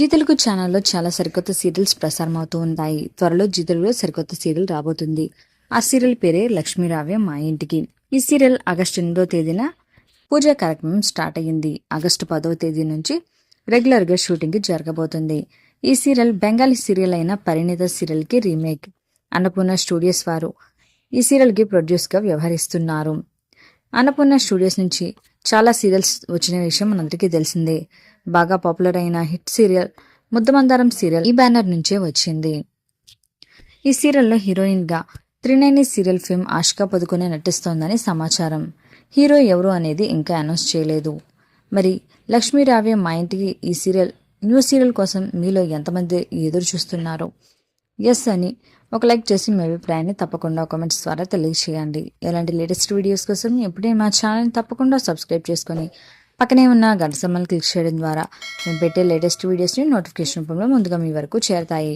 G Telugu ఛానల్లో చాలా సరికొత్త సీరియల్స్ ప్రసారం అవుతూ ఉంటాయి. త్వరలో జీ తెలుగులో సరికొత్త సీరియల్ రాబోతుంది. ఆ సీరియల్ పేరే లక్ష్మీరావ్య మా ఇంటికి. ఈ సీరియల్ ఆగస్టు ఎనిమిదో తేదీన పూజా కార్యక్రమం స్టార్ట్ అయ్యింది. ఆగస్టు పదవ తేదీ నుంచి రెగ్యులర్గా షూటింగ్ జరగబోతుంది. ఈ సీరియల్ బెంగాలీ సీరియల్ అయిన పరిణిత సీరియల్కి రీమేక్. అన్నపూర్ణ స్టూడియోస్ వారు ఈ సీరియల్కి ప్రొడ్యూస్గా వ్యవహరిస్తున్నారు. అన్నపూర్ణ స్టూడియోస్ నుంచి చాలా సీరియల్స్ వచ్చిన విషయం మనందరికీ తెలిసిందే. బాగా పాపులర్ అయిన హిట్ సీరియల్ ముద్దమందారం సీరియల్ ఈ బ్యానర్ నుంచే వచ్చింది. ఈ సీరియల్లో హీరోయిన్గా త్రినేని సీరియల్ ఫిల్మ్ ఆష్కా పదుకునే నటిస్తోందని సమాచారం. హీరో ఎవరు అనేది ఇంకా అనౌన్స్ చేయలేదు. మరి లక్ష్మీ రావే మా ఇంటికి ఈ సీరియల్ న్యూ సీరియల్ కోసం మీలో ఎంతమంది ఎదురు చూస్తున్నారో? ఎస్ అని ఒక లైక్ చేసి మీ అభిప్రాయాన్ని తప్పకుండా కామెంట్స్ ద్వారా తెలియజేయండి. ఇలాంటి లేటెస్ట్ వీడియోస్ కోసం ఎప్పుడే మా ఛానల్ని తప్పకుండా సబ్స్క్రైబ్ చేసుకొని పక్కనే ఉన్న గంట సమ్మల్ని క్లిక్ చేయడం ద్వారా మేము పెట్టే లేటెస్ట్ వీడియోస్ని నోటిఫికేషన్ రూపంలో ముందుగా మీ వరకు చేరతాయి.